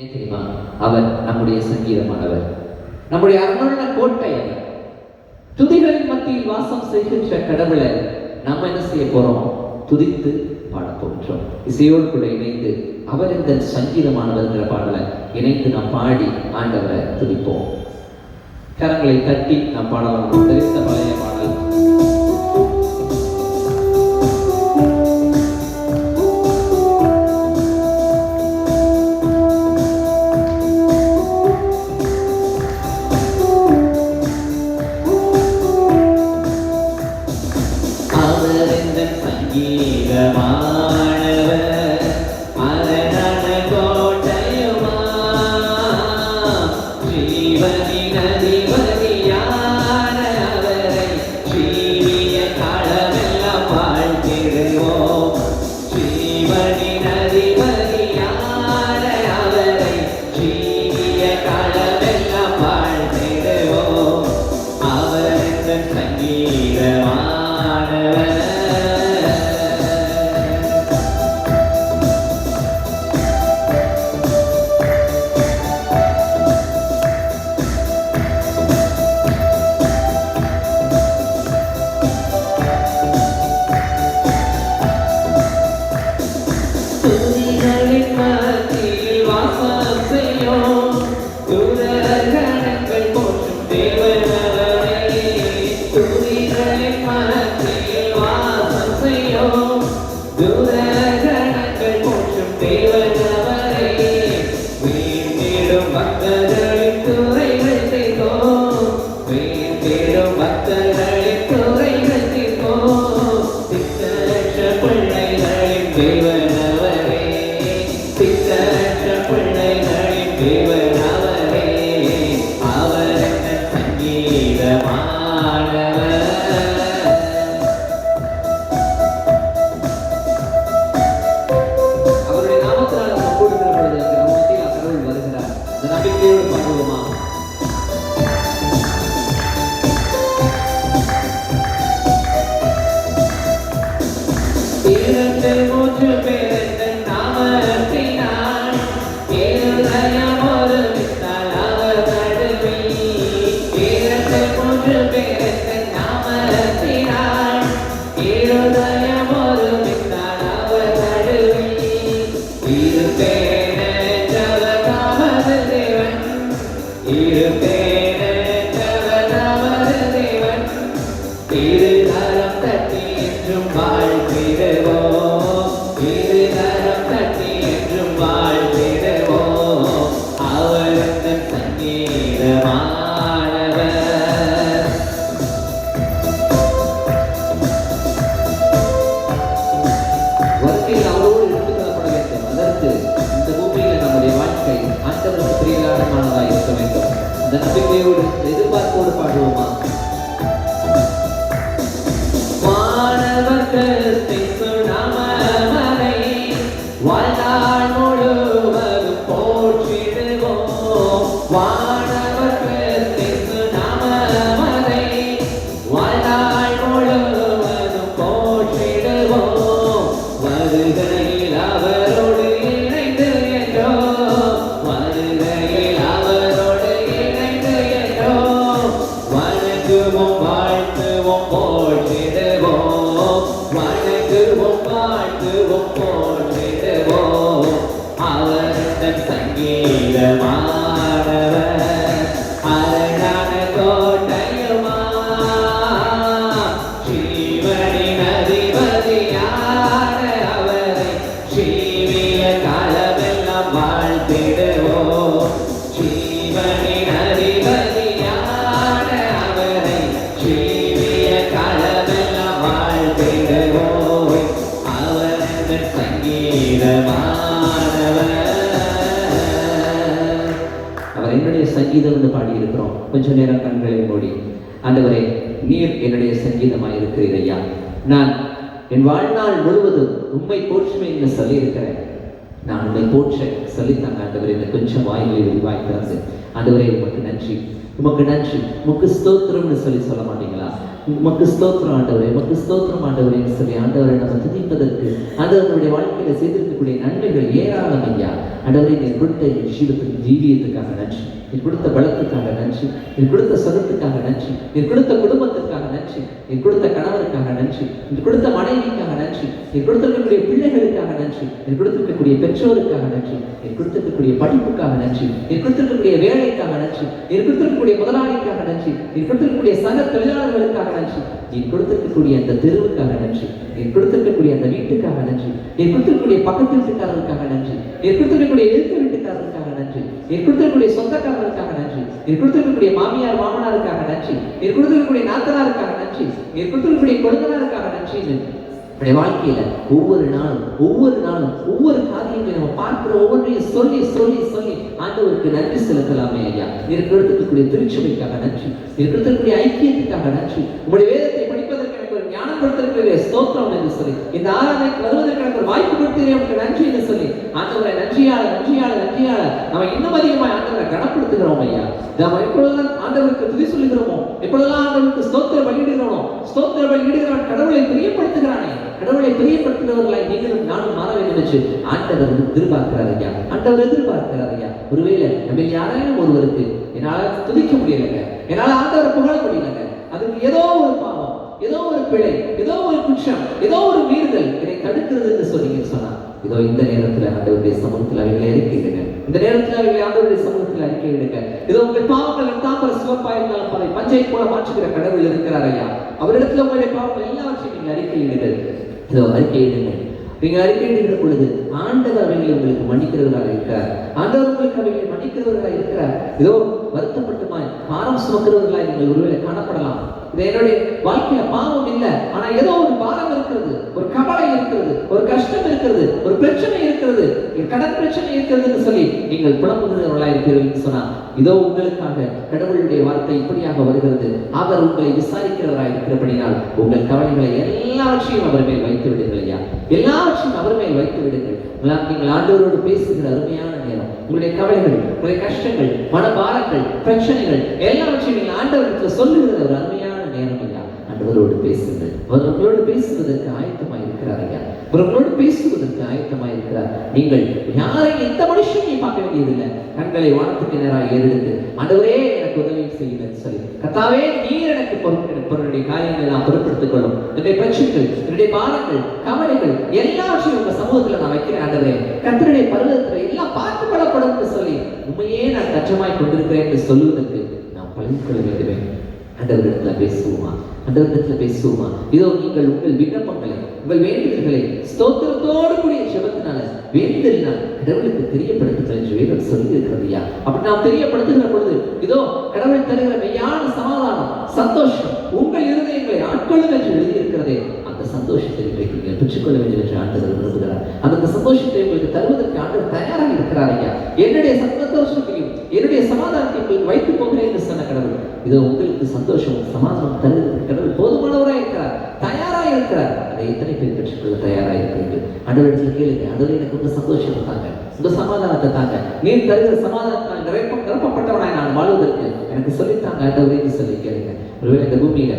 ஏன் தெரியுமா? அவர் நம்முடைய சங்கீதமானவர். நம்முடைய அருணுள்ள கோட்டை அவர் துதிகளின் மத்தியில் வாசம் செய்கின்ற கடவுளை நம்ம என்ன செய்ய போறோம்? துதித்து பாட போகின்றோம். இசையோடு கூட இணைந்து அவர் இந்த சங்கீதமானவர்கிற பாடலை இணைந்து நாம் பாடி ஆண்டவரை துதிப்போம். கரங்களை தட்டி நாம் பாடலாம். தெரிந்த பழைய little baby. like the water. சங்கீதம் என்று பாடியிருக்கிறோம். கொஞ்ச நேரம் கண்களை மூடி. ஆண்டவரே நீர் என்னுடைய சங்கீதமாக இருக்கிறீர் ஐயா நான் என் வாழ்நாள் முழுவதும் உண்மை போற்றுமே என்று சொல்லியிருக்கிறேன். நான் உண்மை போற்ற சொல்லித்தாங்க ஆண்டவரே இந்த கொஞ்சம் வாயிலை விரிவாய்க்கிறாரு ஆண்டவரே உமக்கு நன்றி. உமக்கு நன்றி. உமக்கு ஸ்தோத்திரம்னு சொல்லி சொல்ல மாட்டீங்களா? உமக்கு ஸ்தோத்திரம் ஆண்டவரே உமக்கு ஸ்தோத்திரம் ஆண்டவரை சொல்லி ஆண்டவரை நம்ம துதிப்பதற்கு ஆண்டவருடைய வாழ்க்கையில செய்திருக்க இருக்கக்கூடிய நன்மைகள் ஏராளம் ஐயா. ஆண்டவரே நீ கொடுத்த என் ஜீவத்துக்கு ஜீவியத்துக்காக நன்றி. நீ கொடுத்த பலத்துக்காக நன்றி. நீ கொடுத்த சதத்துக்காக நன்றி. நீ கொடுத்த குடும்பத்துக்காக நன்றி நீர் கொடுத்த கணவருக்காக நன்றி நீர் கொடுத்த மனைவிக்காக நன்றி நீர் கொடுத்திருக்கக்கூடிய பிள்ளைகளுக்காக நன்றி நீர் கொடுத்திருக்கக்கூடிய பெற்றோருக்காக நன்றி நீர் கொடுத்திருக்கக்கூடிய படிப்புக்காக நன்றி நீர் கொடுத்திருக்கக்கூடிய வேலைக்காக நன்றி நீர் கொடுத்திருக்கக்கூடிய முதலாளிக்காக நன்றி நீர் கொடுத்திருக்கக்கூடிய சக தொழிலாளர்களுக்காக நன்றி நீர் கொடுத்திருக்கக்கூடிய அந்த தெருவுக்காக நன்றி நீர் கொடுத்திருக்கக்கூடிய அந்த வீட்டுக்காக நன்றி நீர் கொடுத்திருக்கக்கூடிய பக்கத்து வீட்டுக்காரருக்காக நன்றி நீர் கொடுத்திருக்கக்கூடிய எழுத்து நீர் கொடுத்திருக்கக்கூடிய சொந்தக்காரருக்காக நன்றி. நீர் கொடுத்திருக்கக்கூடிய மாமியார் மாமனாருக்காக நன்றி. நீர் கொடுத்திருக்கக்கூடிய நாத்தனாருக்காக நன்றி. நீர் கொடுத்திருக்கக்கூடிய கொடுத்தனாருக்காக நன்றி. நம்முடைய வாழ்க்கையில ஒவ்வொரு நாளும் ஒவ்வொரு நாளும் ஒவ்வொரு காரியங்களை நம்ம பார்க்கிற ஒவ்வொன்றையும் சொல்லி சொல்லி சொல்லி ஆண்டவருக்கு நன்றி செலுத்தலாமே ஐயா. என் கொடுத்திருக்கக்கூடிய திருச்சபைக்காக நன்றி. நீர் கொடுத்திருக்கக்கூடிய ஐக்கியத்துக்காக நன்றி. உங்களுடைய வேதத்தை ஞானம் ஸ்தோத்திரம் என்று சொல்லி. இந்த ஆராதனைக்கு வருவதற்கு எனக்கு ஒரு வாய்ப்பு கொடுத்தீரே உங்களுக்கு நன்றி என்று சொல்லி. ஆண்டவரை நன்றியாள நன்றியாள நன்றியாள நம்ம இன்னும் அதிகமாக ஆண்டவரை கனப்படுத்துகிறோம் ஐயா. நம்ம எப்பொழுதெல்லாம் ஆண்டவருக்கு துதி சொல்லுகிறோமோ எப்பொழுதெல்லாம் ஆண்டவருக்கு ஸ்தோத்திர பலியிடுகிறோமோ ஸ்தோத்திர பலியிடுகிறவன் கடவுளை பிரியப்படுத்துகிறானே கடவுளை பிரியப்படுத்துகிறவர்களை நீங்களும் நானும் மாற வேண்டும் என்று ஆண்டவர் எதிர்பார்க்கிறார் ஐயா. ஆண்டவர் எதிர்பார்க்கிறார் ஐயா. ஒருவேளை நம்ம யாராயிரம் ஒருவருக்கு என்னால துதிக்க முடியலைங்க. என்னால ஆண்டவரை புகழ முடியலைங்க. அதுக்கு ஏதோ ஒரு ஏதோ ஒரு பிழை ஏதோ ஒரு குற்றம் ஏதோ ஒரு மீறுதல் என்னை தடுக்கிறது என்று சொன்னீங்கன்னு சொன்னா இதோ இந்த நேரத்துல ஆண்டவருடைய சமூகத்தில் அவைகளை அறிக்கையிடுங்க இந்த நேரத்துல அவைகளை ஆண்டவருடைய சமூகத்தில் அறிக்கையிடுங்க இதோ உங்கள் பாவங்கள் தாக்கிற சிவப்பா இருந்தாலும் அதை பஞ்சை போல மாற்றுகிற கடவுள் இருக்கிறார் ஐயா. அவரிடத்துல உங்களுடைய பாவங்கள் எல்லாவற்றையும் நீங்கள் அறிக்கையிடுங்கள் இதோ அறிக்கையிடுங்க நீங்கள் அறிக்கையிடுகிற பொழுது ஆண்டவர் அவைகளை உங்களுக்கு மன்னிக்கிறவராக இருக்கிறார். ஆண்டவர் உங்களுக்கு அவைகளை மன்னிக்கிறவராக இருக்கிறார். இதோ வருத்தப்பட்டுமாய் பாரம் சுமக்கிறவர்களாய் நீங்கள் ஒருவேளை காணப்படலாம். இது என்னுடைய வாழ்க்கையில பாவம் இல்லை. ஆனா ஏதோ ஒரு பாரம் இருக்கிறது. ஒரு கவலை இருக்கிறது. ஒரு கஷ்டம் இருக்கிறது. ஒரு பிரச்சனை இருக்கிறது. கடன் பிரச்சனை இருக்கிறதுன்னு சொல்லி நீங்கள் புலம்புகிறவர்களாக இருக்கிறீர்கள் சொன்னா இதோ உங்களுக்காக கடவுளுடைய வார்த்தை இப்படியாக வருகிறது. அவர் உங்களை விசாரிக்கிறவராக இருக்கிறபடினால் உங்கள் கவலைகளை எல்லாவற்றையும் அவர் மேல் வைத்து விடுங்கள் ஐயா. எல்லாவற்றையும் அவர் மேல் வைத்து விடுங்கள். நீங்கள் ஆண்டவரோடு பேசுகிற அருமையான நேரம். உங்களுடைய கவலைகள் உங்களுடைய கஷ்டங்கள் மனபாரங்கள் பிரச்சனைகள் எல்லாவற்றையும் நீங்கள் ஆண்டவருக்கு சொல்லுகிற ஒரு அருமையான நேரம் ஐயா ஆண்டவரோடு பேசுங்கள். அவர் உங்களோடு பேசுவதற்கு ஆயத்தமாக இருக்கிறார் ஐயா அவர் உங்களோடு பேசுவதற்கு ஆயத்தமாக இருக்கிறார் நீங்கள் யாரை எந்த மனுஷனையும் பார்க்க வேண்டியதில்லை. கண்களை வானத்துக்கு நேராக ஏறெடுத்து ஆண்டவரே எனக்கு உதவி செய்யுங்கள் சொல்லி. கத்தாவே நீர் எனக்கு பொருளுடைய காரியங்களை நான் பொருட்படுத்திக் கொள்ளும். என்னுடைய பிரச்சனைகள் என்னுடைய பாரங்கள் கவலைகள் எல்லாவற்றையும் உங்க சமூகத்துல நான் வைக்கிறேன் ஆண்டவரே. கத்தருடைய பருவத்துல எல்லாம் பார்த்து கொள்ளப்படும் என்று சொல்லி உண்மையே நான் கச்சமாய் கொண்டிருக்கிறேன் என்று சொல்லுவதற்கு நான் பழகிக் கொள்ள வேண்டுமே. ஆண்டவரிடத்துல பேசுவோமா? ஆண்டவரிடத்துல பேசுவோமா? இதோ நீங்கள் உங்கள் விண்ணப்பங்களை உங்கள் வேண்டுதல்களை ஸ்தோத்திரத்தோடு கூடிய சபத்தினால வேண்டுதலினால் கடவுளுக்கு தெரியப்படுத்துதல் என்று வேதம் சொல்லி இருக்கிறதையா அப்படி நாம் தெரியப்படுத்துகிற பொழுது இதோ கடவுள் தருகிற மெய்யான சமாதானம் சந்தோஷம் உங்கள் இருதயங்களை ஆட்கொள்ளும் என்று எழுதியிருக்கிறதே அந்த சந்தோஷத்தை இன்றைக்கு நீங்கள் பெற்றுக்கொள்ள வேண்டும் என்று ஆண்டவர் விரும்புகிறார். அந்த சந்தோஷத்தை உங்களுக்கு தருவதற்கு ஆண்டவர் தயாராக இருக்கிறார் ஐயா என்னுடைய சந்தோஷத்தையும் என்னுடைய சமாதானத்தை உங்களுக்கு வைத்து போகிறேன் என்று சொன்ன கடவுள். இதோ உங்களுக்கு சந்தோஷம் சமாதானம் தருவதற்கு கடவுள் போதுமானவராக இருக்கிறார் தயாராக இருக்கிறார். அதை எத்தனை பேர் பெற்றுக்கொள்ள தயாராக இருக்கிறது ஆண்டவரத்தில் கேளுங்க அதில் எனக்கு உங்க சந்தோஷத்தை தாங்க உங்க சமாதானத்தை தாங்க நீர் தருகிற சமாதானத்தால் நிரப்ப நிரப்பப்பட்டவனாய் நான் வாழ்வதற்கு எனக்கு சொல்லித்தாங்க ஆண்டவரே என்று சொல்லி கேளுங்க. ஒருவேளை இந்த பூமியில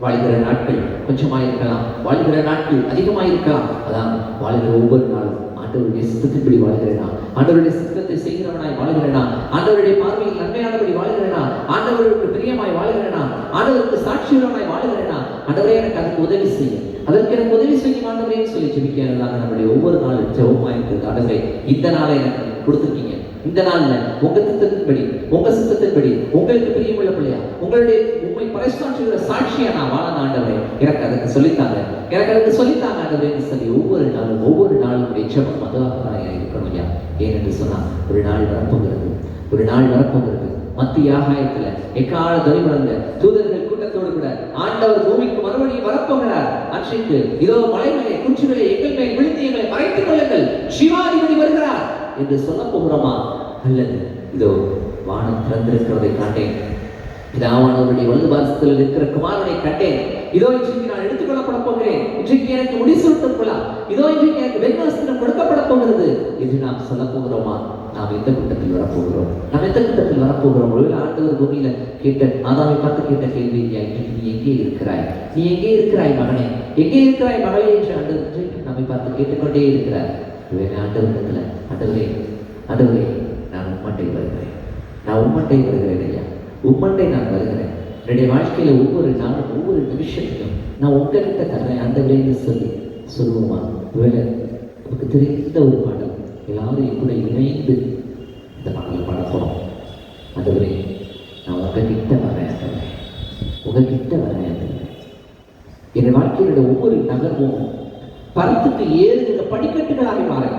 வாழ்கிற நாட்கள் கொஞ்சமாக இருக்கலாம் வாழ்கிற நாட்கள் அதிகமாக இருக்கலாம் அதான் வாழ்கிற ஒவ்வொரு நாளும் ஆண்டவருடைய சித்தத்தின்படி வாழ்கிறேனா? ஆண்டவருடைய சித்தத்தை செய்கிறவனாய் வாழ்கிறேனா? ஆண்டவருடைய பார்வையில் நன்மையானபடி வாழ்கிறேனா? ஆண்டவருக்கு பிரியமாய் வாழ்கிறேனா? ஆண்டவருக்கு சாட்சியுள்ளவனாய் வாழ்கிறேனா? ஆண்டவரே எனக்கு அதுக்கு உதவி செய்ய அதற்கு எனக்கு உதவி செய்யும் ஆண்டவரேன்னு சொல்லி ஜெபிக்கிறதாக நம்முடைய ஒவ்வொரு நாளும் ஜெபமா இருக்கிறது. ஆண்டவரே இந்த நாளை எனக்கு கொடுத்துருக்கீங்க. இந்த நாள்ல உங்க திட்டத்தின்படி உங்க சித்தத்தின்படி உங்களுக்கு பிரியமுள்ள பிள்ளையா உங்களுடைய உண்மை பறைசாற்றுகிற சாட்சியா நான் வாழ ஆண்டவரே. எனக்கு அதுக்கு சொல்லித்தாங்க. எனக்கு அதுக்கு சொல்லித்தாங்க ஆண்டவரேன்னு சொல்லி ஒவ்வொரு நாளும் ஒவ்வொரு நாளும் நிச்சயம் மதுவாக இருக்கணும் ஐயா ஏனென்று சொன்னா ஒரு நாள் வரப்போகிறது. ஒரு நாள் வரப்போகிறது. மத்திய ஆகாயத்துல எக்கால துணி முழங்க தூதர்கள் கூட்டத்தோடு கூட ஆண்டவர் பூமிக்கு மறுபடியும் வரப்போகிறார். அன்றைக்கு இதோ மலைகளை குன்றுகளே எங்கள் மேல் விழுந்து எங்களை மறைத்துக் கொள்ளுங்கள். சிவாதிபதி வருகிறார். என்று சொல்ல போகிறோமா அல்லது இதோ வானம் திறந்திருக்கிறதை காட்டேன். பிதாவானவருடைய வலது பாசத்தில் இருக்கிற குமாரனை கண்டேன். இதோ இன்றைக்கு நான் எடுத்துக்கொள்ளப்பட போகிறேன். இன்றைக்கு எனக்கு முடிசூட்டும் விழா இதோ இன்றைக்கு எனக்கு வெண்வஸ்திரம் கொடுக்கப்பட போகிறது என்று நாம் சொல்ல போகிறோமா நாம் எந்த கூட்டத்தில் வரப்போகிறோம்? நாம் எந்த கூட்டத்தில் வரப்போகிறோம்? ஒருவேளை ஆண்டவர் பூமியில கேட்ட ஆதாமை பார்த்து கேட்ட கேள்வி இன்றைக்கு நீ எங்கே இருக்கிறாய்? நீ எங்கே இருக்கிறாய் மகனே? எங்கே இருக்கிறாய் மகளே? என்று ஆண்டவர் நம்மை பார்த்து கேட்டுக்கொண்டே இருக்கிறார். வேற ஆண்டவரிடத்தில் ஆண்டவரே ஆண்டவரே நான் உம்மட்டை வருகிறேன். நான் உம்மட்டை வருகிறேன் ஐயா. உம்மட்டை நான் வருகிறேன். என்னுடைய வாழ்க்கையில் ஒவ்வொரு நாளும் ஒவ்வொரு நிமிஷத்திலும் நான் உங்ககிட்ட தர்றேன். ஆண்டவரேன்னு சொல்லி சொல்லுவோமா? வேலை நமக்கு தெரிந்த ஒரு பாடல். எல்லாரும் கூட இணைந்து இந்த பாடலை பாட ஆண்டவரே நான் உங்ககிட்ட வரேன் ஆண்டவரே. உங்ககிட்ட வரேன் ஆண்டவரே. என் வாழ்க்கையோட ஒவ்வொரு நகர்வும் பரத்துக்கு ஏறுகிற படிக்கட்டுகளாக மாறேன்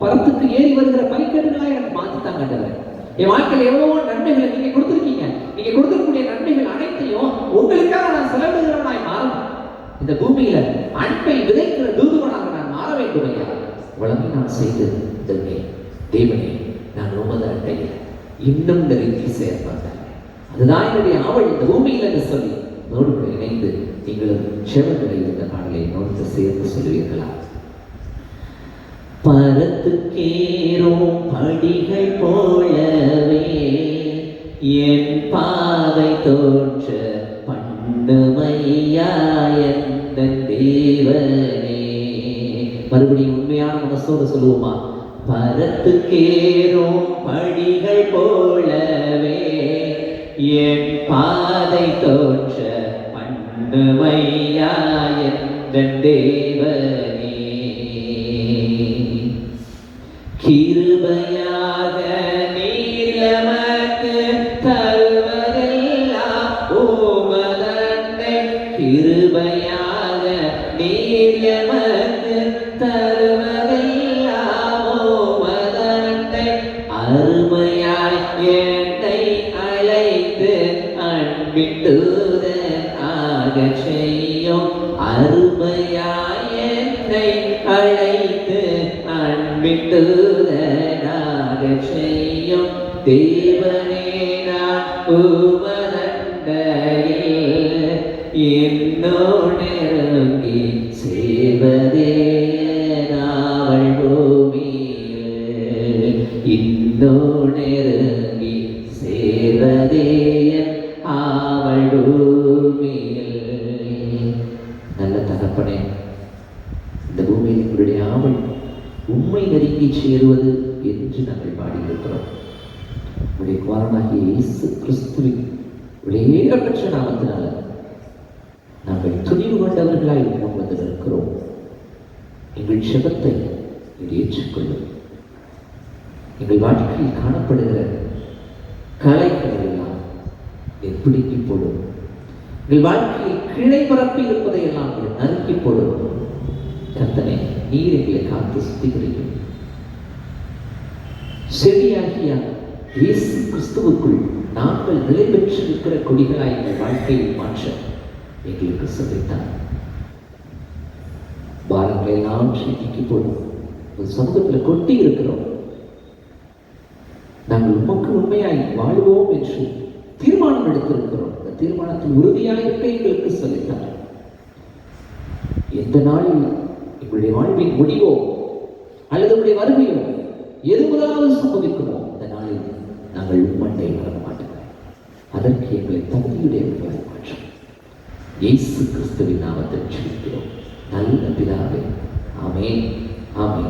பரத்துக்கு ஏறி வருகிற படிக்கட்டுகளாக எனக்கு மாற்றித்தாங்க ஆண்டவரே என் வாழ்க்கையில் எவ்வளவோ நன்மைகளை நீங்க கொடுத்துருக்கீங்க. நீங்க கொடுத்துருக்கக்கூடிய நன்மைகள் அனைத்தையும் உங்களுக்காக நான் செலவிடுகிறவனாய் மாறணும். இந்த பூமியில அன்பை விதைக்கிற தூதுவனாக நான் மாற வேண்டும் ஐயா. வளமை நான் செய்து இதற்கு தேவனே நான் உமது அட்டையில் இன்னும் நெருங்கி சேர்ப்பாங்க அதுதான் என்னுடைய ஆவல் இந்த பூமியில் என்று சொல்லி நோடு இணைந்து நீங்களும் செவங்களை இந்த பாடலை நோட்டு சேர்ந்து சொல்வீர்களா பரத்துக்கேறும் படிகள் போலவே என் பாதை தோற்ற பண்ணுமையா தேவனே? மறுபடியும் உண்மையான மனசோடு சொல்லுவோமா? பரத்துக்கேறும் படிகள் போலவே என் பாதை தோற்ற பண்ணுமையா எந்த தேவனே கிருபையாக நீர் எமக்கு தருவதெல்லாம் ஓமதண்டை கிருபையாக நீர் எமக்கு தருவதெல்லாம் ஓமதண்டை அருமையாய் அருமையாய் என்னை அழைத்து அன்பிட்டுதனாக செய்யும் தேவனே நான் உமதண்டையில் என்னோடெருங்கி சேவதே. உடைய குமாரனாகிய இயேசு கிறிஸ்துவின் விலையேறப்பெற்ற நாமத்தினால நாங்கள் துணிவு கொண்டவர்களாய் இன்னும் வந்து எங்கள் செபத்தை ஏற்றுக்கொள்ளும். எங்கள் வாழ்க்கையில் காணப்படுகிற கலைகள் எல்லாம் நீர் போடும். எங்கள் வாழ்க்கையில் கிளை பரப்பி இருப்பதை எல்லாம் நறுக்கி போடும். கத்தனை நீர் எங்களை காத்து சுத்திகரிக்கும். செடியாகிய இயேசு கிறிஸ்துவுக்குள் நாங்கள் நிலை பெற்றிருக்கிற கொடிகளாய் எங்கள் வாழ்க்கையை மாற்ற எங்களுக்கு சந்தித்தார் பாரங்களை நாம் நீக்கி போடும் சமூகத்தில் கொட்டி இருக்கிறோம். நாங்கள் உமக்கு உண்மையாய் வாழ்வோம் என்று தீர்மானம் எடுத்திருக்கிறோம். இந்த தீர்மானத்தில் உறுதியாய் இருக்க எங்களுக்கு சொல்லித்தார் எந்த நாளில் எங்களுடைய வாழ்வின் முடிவோ அல்லது உங்களுடைய வருகையோ எது முதலாவது சம்பவிக்குமோ நாங்கள் உம்மண்டை வர மாட்டோம் அதற்கு எங்களை தகுதியுடைய மாற்றம் இயேசு கிறிஸ்துவின் நாமத்தை சொல்கிறோம் நல்ல பிதாவே. ஆமே ஆமே